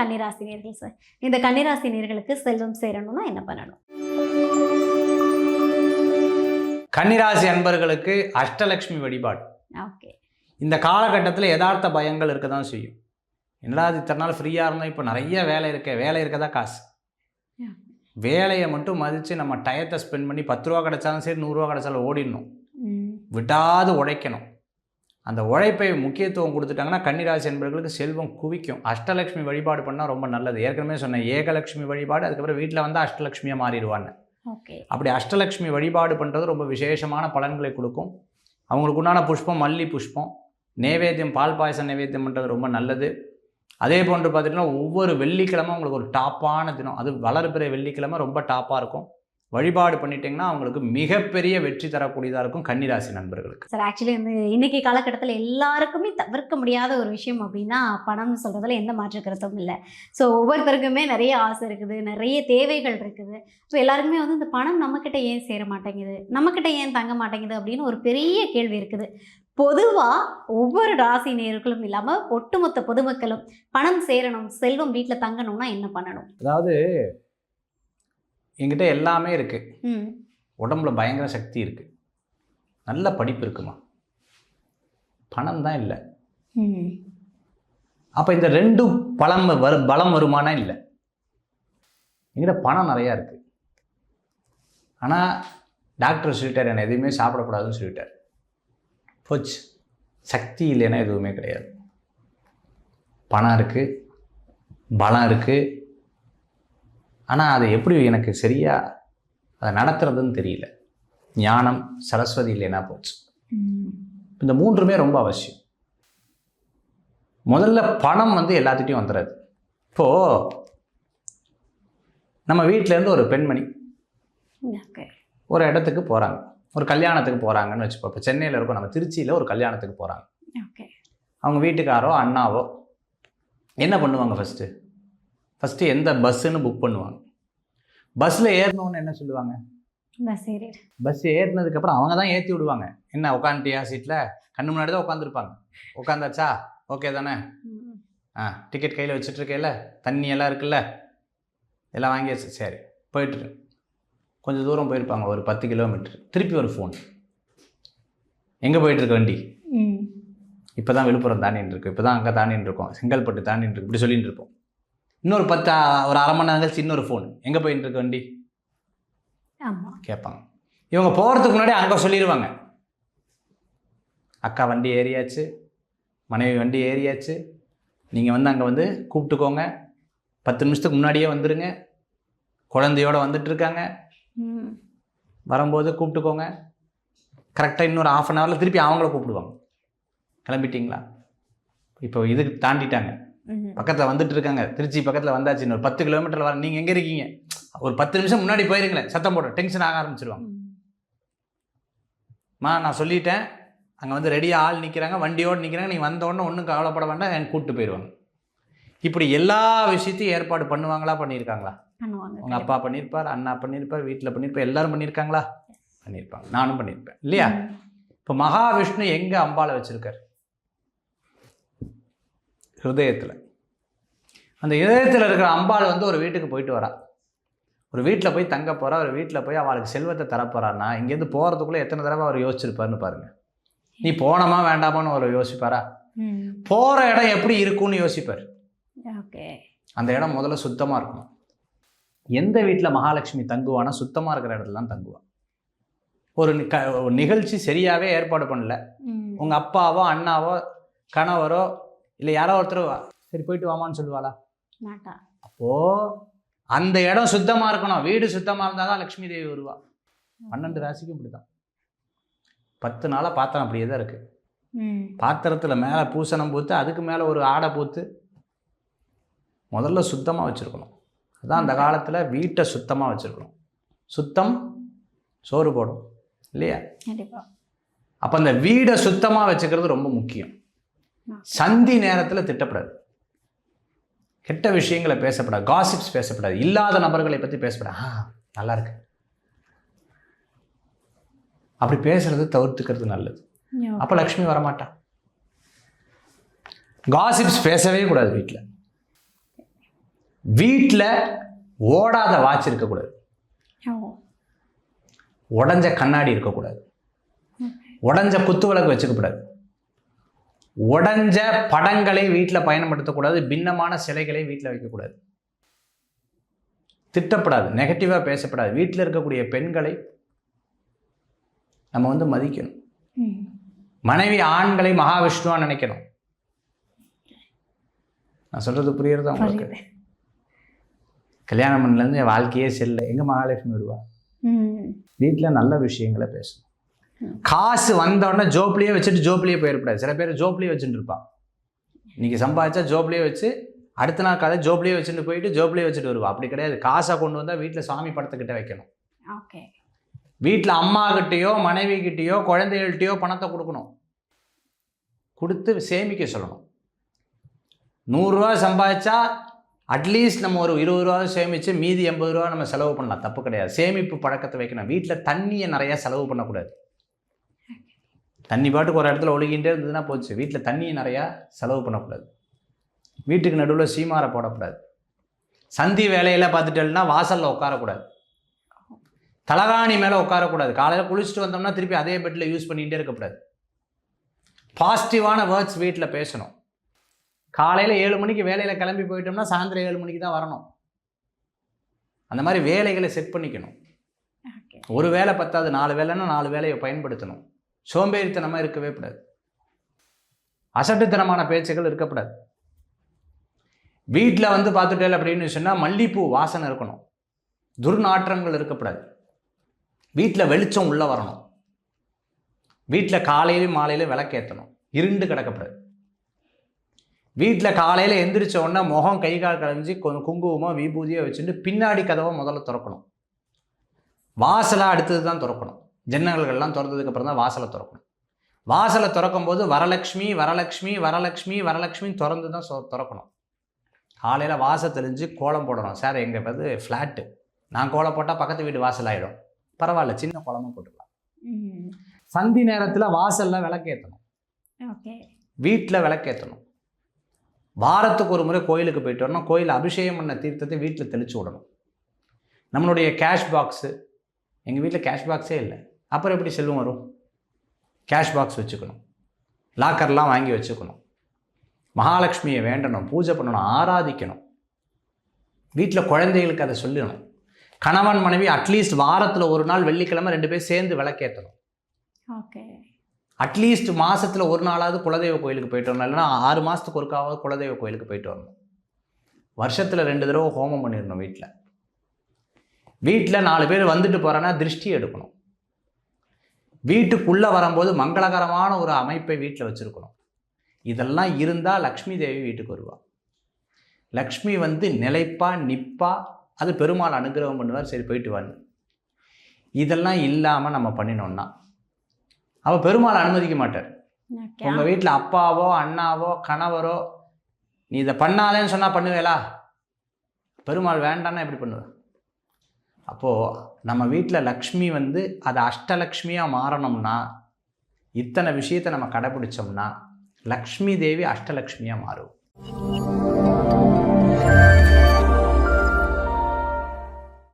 கன்னிராசி நேர்கள் சார் இந்த கன்னிராசி நேர்களுக்கு செல்வம் சேரணும்னா என்ன பண்ணணும்? கன்னிராசி அன்பர்களுக்கு அஷ்டலக்ஷ்மி வழிபாடு. ஓகே. இந்த காலகட்டத்தில் யதார்த்த பயங்கள் இருக்க தான் செய்யும். என்னடா இது இத்தனை நாள் ஃப்ரீயாக இருந்தோம் இப்போ நிறைய வேலை இருக்க வேலை இருக்கதா காசு. வேலையை மட்டும் மதித்து நம்ம டயத்தை ஸ்பெண்ட் பண்ணி பத்து ரூபா கிடைச்சாலும் சரி நூறுரூவா கிடைச்சாலும் ஓடிடணும். விடாது உழைக்கணும். அந்த உழைப்பை முக்கியத்துவம் கொடுத்துட்டாங்கன்னா கன்னிராசி என்பவர்களுக்கு செல்வம் குவிக்கும். அஷ்டலக்ஷ்மி வழிபாடு பண்ணால் ரொம்ப நல்லது. ஏற்கனவே சொன்னேன் ஏகலக்ஷ்மி வழிபாடு அதுக்கப்புறம் வீட்டில் வந்து அஷ்டலக்ஷ்மியாக மாறிடுவான்னு. ஓகே. அப்படி அஷ்டலக்ஷ்மி வழிபாடு பண்ணுறது ரொம்ப விசேஷமான பலன்களை கொடுக்கும். அவங்களுக்கு உண்டான புஷ்பம் மல்லி புஷ்பம். நைவேத்தியம் பால் பாயசம் நைவேத்தியம் பண்ணுறது ரொம்ப நல்லது. அதே போன்று பார்த்துட்டிங்கன்னா ஒவ்வொரு வெள்ளிக்கிழமை உங்களுக்கு ஒரு டாப்பான தினம். அது வளர்பிறை வெள்ளிக்கிழமை ரொம்ப டாப்பாக இருக்கும். வழிபாடு பண்ணிட்டீங்கன்னா அவங்களுக்கு மிகப்பெரிய வெற்றி தரக்கூடியதாக இருக்கும் கன்னிராசி நண்பர்களுக்கு. சார் ஆக்சுவலி வந்து இன்னைக்கு காலகட்டத்தில் எல்லாருக்குமே தவிர்க்க முடியாத ஒரு விஷயம் அப்படின்னா பணம்னு சொல்கிறதுல எந்த மாற்று கருத்தும் இல்லை. ஸோ ஒவ்வொருத்தருக்குமே நிறைய ஆசை இருக்குது நிறைய தேவைகள் இருக்குது. ஸோ எல்லாருக்குமே வந்து இந்த பணம் நம்மக்கிட்ட ஏன் சேர மாட்டேங்குது? நம்மக்கிட்ட ஏன் தங்க மாட்டேங்குது அப்படின்னு ஒரு பெரிய கேள்வி இருக்குது. பொதுவாக ஒவ்வொரு ராசி நேர்களும் இல்லாமல் ஒட்டுமொத்த பொதுமக்களும் பணம் சேரணும் செல்வம் வீட்டில் தங்கணும்னா என்ன பண்ணணும்? அதாவது என்கிட்ட எல்லாமே இருக்குது உடம்புல பயங்கர சக்தி இருக்குது நல்ல படிப்பு இருக்குமா? பணம் தான் இல்லை. அப்போ இந்த ரெண்டும் பலம் வரு பலம் வருமானா இல்லை. என்கிட்ட பணம் நிறையா இருக்குது ஆனால் டாக்டர் சொல்லிட்டார் என்னை எதுவுமே சாப்பிடக்கூடாதுன்னு சொல்லிட்டார். போச்சு. சக்தி இல்லைன்னா எதுவுமே கிடையாது. பணம் இருக்குது பலம் இருக்குது ஆனால் அது எப்படி எனக்கு சரியா அதை நடத்துறதுன்னு தெரியல. ஞானம் சரஸ்வதி இல்லைன்னா போச்சு? இந்த மூன்றுமே ரொம்ப அவசியம். முதல்ல பணம் வந்து எல்லாத்துட்டையும் வந்துடுறது இப்போது நம்ம வீட்டிலேருந்து ஒரு பெண்மணி ஒரு இடத்துக்கு போகிறாங்க ஒரு கல்யாணத்துக்கு போகிறாங்கன்னு வச்சுப்போம் இப்போ சென்னையில் இருக்கோம். நம்ம திருச்சியில் ஒரு கல்யாணத்துக்கு போகிறாங்க ஓகே. அவங்க வீட்டுக்காரோ அண்ணாவோ என்ன பண்ணுவாங்க ஃபஸ்ட்டு ஃபஸ்ட்டு எந்த பஸ்ஸுன்னு புக் பண்ணுவாங்க. பஸ்ஸில் ஏறணும்னு என்ன சொல்லுவாங்க? பஸ் ஏறிடு. பஸ் ஏறினதுக்கப்புறம் அவங்க தான் ஏற்றி விடுவாங்க. என்ன உட்காந்துட்டியா சீட்டில் கண்ணு முன்னாடி தான் உட்காந்துருப்பாங்க உட்காந்தாச்சா ஓகே தானே? ஆ டிக்கெட் கையில் வச்சுட்டு இருக்கேல்ல தண்ணி எல்லாம் இருக்குல்ல? எல்லாம் வாங்கியாச்சு. சரி போயிட்டு கொஞ்சம் தூரம் போயிருப்பாங்க ஒரு பத்து கிலோமீட்டர் திருப்பி ஒரு ஃபோன் எங்கே போயிட்டுருக்க வண்டி? இப்போ தான் விழுப்புரம் தாண்டின்னு இருக்கு இப்போ தான் அங்கே தாண்டின்னு இருக்கோம் செங்கல்பட்டு தாண்டின்னு இருக்கு இப்படி சொல்லிட்டு இருப்போம் இன்னொரு பத்து ஒரு அரை மணி நேரம் கழிச்சு இன்னொரு ஃபோன் எங்கே போயிட்டு இருக்க வண்டி? ஆமாம் கேட்பாங்க இவங்க போகிறதுக்கு முன்னாடி அங்கே சொல்லிடுவாங்க அக்கா வண்டி ஏறியாச்சு. மனைவி வண்டி ஏறியாச்சு. நீங்கள் வந்து அங்கே வந்து கூப்பிட்டுக்கோங்க. பத்து நிமிஷத்துக்கு முன்னாடியே வந்துடுங்க குழந்தையோட வந்துட்டு இருக்காங்க ம். வரும்போது கூப்பிட்டுக்கோங்க. கரெக்டாக இன்னொரு ஆஃப் அன் ஹவரில் திருப்பி அவங்கள கூப்பிடுவாங்க. கிளம்பிட்டீங்களா? இப்போ இதுக்கு தாண்டிட்டாங்க. பக்கத்தில் வந்துட்டு இருக்காங்க திருச்சி பக்கத்தில் வந்தாச்சு. இன்னொரு பத்து கிலோமீட்டர் வர நீங்கள் எங்கே இருக்கீங்க? ஒரு பத்து நிமிஷம் முன்னாடி போயிருங்களேன். சத்தம் போட டென்ஷன் ஆக ஆரம்பிச்சிருவாங்க. ம். நான் சொல்லிட்டேன். அங்கே வந்து ரெடியாக ஆள் நிற்கிறாங்க வண்டியோடு நிற்கிறாங்க நீங்கள் வந்த உடனே ஒன்றும் கவலைப்பட வேண்டாம். எனக்கு கூப்பிட்டு போயிடுவாங்க. இப்படி எல்லா விஷயத்தையும் ஏற்பாடு பண்ணுவாங்களா? பண்ணியிருக்காங்களா? உங்கள் அப்பா பண்ணியிருப்பார் அண்ணா பண்ணியிருப்பார் வீட்டில் பண்ணியிருப்பார் எல்லாரும் பண்ணியிருக்காங்களா? பண்ணியிருப்பாங்க. நானும் பண்ணியிருப்பேன். இல்லையா. இப்போ மகாவிஷ்ணு எங்கே அம்பாளை வச்சுருக்கார்? ஹிருதயத்தில். அந்த இதயத்தில் இருக்கிற அம்பாள் வந்து ஒரு வீட்டுக்கு போயிட்டு வரா. ஒரு வீட்டில் போய் தங்க போகிறா ஒரு வீட்டில் போய் அவளுக்கு செல்வத்தை தரப்போறான்னா இங்கேருந்து போகிறதுக்குள்ளே எத்தனை தடவை அவர் யோசிச்சிருப்பாருன்னு பாருங்க. நீ போனோமா வேண்டாமான்னு அவர் யோசிப்பாரா? போகிற இடம் எப்படி இருக்கும்னு யோசிப்பார். அந்த இடம் முதல்ல சுத்தமாக இருக்கணும். எந்த வீட்டில் மகாலட்சுமி தங்குவானா சுத்தமாக இருக்கிற இடத்துல தான் தங்குவா. ஒரு நிகழ்ச்சி சரியாகவே ஏற்பாடு பண்ணல. உங்கள் அப்பாவோ அண்ணாவோ கணவரோ இல்லை யாரோ ஒருத்தர் வா- சரி போயிட்டு வாமான்னு சொல்லுவாளா? மாட்டா. அப்போது அந்த இடம் சுத்தமாக இருக்கணும். வீடு சுத்தமாக இருந்தால் தான் லக்ஷ்மி தேவி வருவா. பன்னெண்டு ராசிக்கும் இப்படி தான் பத்து நாளாக பாத்திரம் அப்படியே தான் இருக்குது பாத்திரத்தில் மேலே பூசணம் பூத்து அதுக்கு மேலே ஒரு ஆடை பூத்து முதல்ல சுத்தமாக வச்சுருக்கணும். அதான் அந்த காலத்தில் வீட்டை சுத்தமாக வச்சுருக்கணும். சுத்தம் சோறு போடும். இல்லையா? அப்போ அந்த வீடை சுத்தமாக வச்சுக்கிறது ரொம்ப முக்கியம். சந்தி நேரத்தில் திட்டப்படாது. கெட்ட விஷயங்களை பேசப்படாது. காசிப்ஸ் பேசப்படாது. இல்லாத நபர்களை பற்றி பேசப்படாது. ஆ நல்லா இருக்கு. அப்படி பேசுறது தவிர்த்துக்கிறது நல்லது. அப்போ லக்ஷ்மி வரமாட்டா. காசிப்ஸ் பேசவே கூடாது வீட்டில் வீட்டில் ஓடாத வாட்ச் இருக்கக்கூடாது. உடஞ்ச கண்ணாடி இருக்கக்கூடாது. உடஞ்ச குத்து விளக்கு வச்சுக்கக்கூடாது உடஞ்ச படங்களை வீட்டில் பயன்படுத்தக்கூடாது பின்னமான சிலைகளை வீட்டில் வைக்கக்கூடாது. திட்டப்படாது நெகட்டிவாக பேசப்படாது. வீட்டில் இருக்கக்கூடிய பெண்களை நம்ம வந்து மதிக்கணும். மனைவி ஆண்களை மகாவிஷ்ணுவா நினைக்கணும். நான் சொல்றது புரியுறதா உங்களுக்கு? கல்யாணம் பண்ணலேருந்து என் வாழ்க்கையே செல்ல எங்க மகாலட்சுமி வருவா? வீட்டில் நல்ல விஷயங்களை பேசணும். காசு வந்த உடனே ஜோப்லேயே வச்சுட்டு ஜோப்லேயே போயிடக்கூடாது சில பேர் ஜோப்லேயே வச்சுட்டு இருப்பான் இன்னைக்கு சம்பாதிச்சா ஜோப்லேயே வச்சு அடுத்த நாள் காலை ஜோப்லேயே வச்சுட்டு போயிட்டு ஜோப்லேயே வச்சுட்டு வருவா. அப்படி கிடையாது. காசை கொண்டு வந்தால் வீட்டில் சாமி படத்துக்கிட்ட வைக்கணும். ஓகே. வீட்டில் அம்மா கிட்டேயோ மனைவி கிட்டேயோ குழந்தைகள்கிட்டயோ பணத்தை கொடுக்கணும். கொடுத்து சேமிக்க சொல்லணும். நூறுரூவா சம்பாதிச்சா அட்லீஸ்ட் நம்ம ஒரு இருபது ரூபா சேமித்து மீதி எண்பது ரூபா நம்ம செலவு பண்ணலாம். தப்பு கிடையாது. சேமிப்பு பழக்கத்தை வைக்கணும். வீட்டில் தண்ணியை நிறையா செலவு பண்ணக்கூடாது. தண்ணி பாட்டுக்கு ஒரு இடத்துல ஒழுகிட்டே இருந்ததுன்னா போச்சு. வீட்டில் தண்ணியை நிறையா செலவு பண்ணக்கூடாது. வீட்டுக்கு நடுவில் சீமாரை போடக்கூடாது. சந்தி வேலையில் பார்த்துட்டேன்னா வாசலில் உட்காரக்கூடாது. தலகாணி மேலே உட்காரக்கூடாது. காலையில் குளிச்சுட்டு வந்தோம்னா திருப்பி அதே பெட்டில் யூஸ் பண்ணிகிட்டே இருக்கக்கூடாது. பாசிட்டிவான வேர்ட்ஸ் வீட்டில் பேசணும். காலையில் ஏழு மணிக்கு வேலையில் கிளம்பி போயிட்டோம்னா சாயந்தரம் ஏழு மணிக்கு தான் வரணும். அந்த மாதிரி வேலைகளை செட் பண்ணிக்கணும். ஒரு வேலை பத்தாது நாலு வேலைன்னா நாலு வேலையை பயன்படுத்தணும். சோம்பேறித்தனமாக இருக்கவே கூடாது. அசட்டுத்தனமான பேச்சுகள் இருக்கக்கூடாது. வீட்டில் வந்து பார்த்துட்டேன் அப்படின்னு சொன்னால் மல்லிப்பூ வாசனை இருக்கணும். துர்நாற்றங்கள் இருக்கக்கூடாது. வீட்டில் வெளிச்சம் உள்ளே வரணும். வீட்டில் காலையிலையும் மாலையிலும் விளக்கேற்றணும் இருண்டு கிடக்கப்படாது வீட்டில் காலையில் எந்திரிச்ச உடனே முகம் கை கால் கலைஞ்சி கொஞ்சம் விபூதியாக வச்சுட்டு பின்னாடி கதவை முதல்ல திறக்கணும். வாசலாக அடுத்தது தான் திறக்கணும். ஜன்னல்கள்லாம் திறந்ததுக்கு அப்புறம் தான் வாசலை திறக்கணும். வாசலை திறக்கும் போது வரலக்ஷ்மி வரலக்ஷ்மி வரலக்ஷ்மி வரலக்ஷ்மி திறந்து தான் சொ- திறக்கணும். காலையில் வாசல் தெளிஞ்சு கோலம் போடணும். சார் எங்கள் வந்து ஃப்ளாட்டு நான் கோலம் போட்டால் பக்கத்து வீடு வாசல் ஆகிடும் பரவாயில்ல சின்ன கோலமாக போட்டுக்கலாம். சந்தி நேரத்தில் வாசலில் விளக்கேற்றணும் வீட்டில் விளக்கேற்றணும் வாரத்துக்கு ஒரு முறை கோயிலுக்கு போயிட்டு வரணும். கோயில் அபிஷேகம் பண்ண தீர்த்தத்தை வீட்டில் தெளிச்சு விடணும். நம்மளுடைய கேஷ் பாக்ஸு எங்கள் வீட்டில் கேஷ் பாக்ஸே இல்லை. அப்புறம் எப்படி செல்வம் வரும்? கேஷ் பாக்ஸ் வச்சுக்கணும். லாக்கர்லாம் வாங்கி வச்சுக்கணும். மகாலட்சுமியை வேண்டணும் பூஜை பண்ணணும் ஆராதிக்கணும். வீட்டில் குழந்தைகளுக்கு அதை சொல்லணும். கணவன் மனைவி அட்லீஸ்ட் வாரத்தில் ஒரு நாள் வெள்ளிக்கிழமை ரெண்டு பேரும் சேர்ந்து விளக்கேற்றணும் ஓகே அட்லீஸ்ட் மாசத்துல ஒரு நாளாவது குலதெய்வ கோயிலுக்கு போயிட்டு வரணும். இல்லைன்னா ஆறு மாதத்துக்கு ஒருக்காவது குலதெய்வ கோயிலுக்கு போயிட்டு வரணும். வருஷத்தில் ரெண்டு தடவை ஹோமம் பண்ணிடணும் வீட்டில் வீட்டில் நாலு பேர் வந்துட்டு போகிறேன்னா திருஷ்டி எடுக்கணும். வீட்டுக்குள்ளே வரும்போது மங்களகரமான ஒரு அமைப்பை வீட்டில் வச்சுருக்கணும். இதெல்லாம் இருந்தால் லக்ஷ்மி தேவி வீட்டுக்கு வருவா. லக்ஷ்மி வந்து நிலைப்பா நிப்பா அது பெருமாள் அனுகிரகம் பண்ணுவார் சரி போயிட்டு வான்னு. இதெல்லாம் இல்லாமல் நம்ம பண்ணினோம்னா அவள் பெருமாள் அனுமதிக்க மாட்டார். உங்கள் வீட்டில் அப்பாவோ அண்ணாவோ கணவரோ நீ இதை பண்ணாதேன்னு சொன்னால் பண்ணுவேலா? பெருமாள் வேண்டான்னா எப்படி பண்ணுவ? அப்போது நம்ம வீட்டில் லக்ஷ்மி வந்து அது அஷ்டலக்ஷ்மியாக மாறணும்னா இத்தனை விஷயத்தை நம்ம கடைபிடிச்சோம்னா லக்ஷ்மி தேவி அஷ்டலக்ஷ்மியாக மாறும்.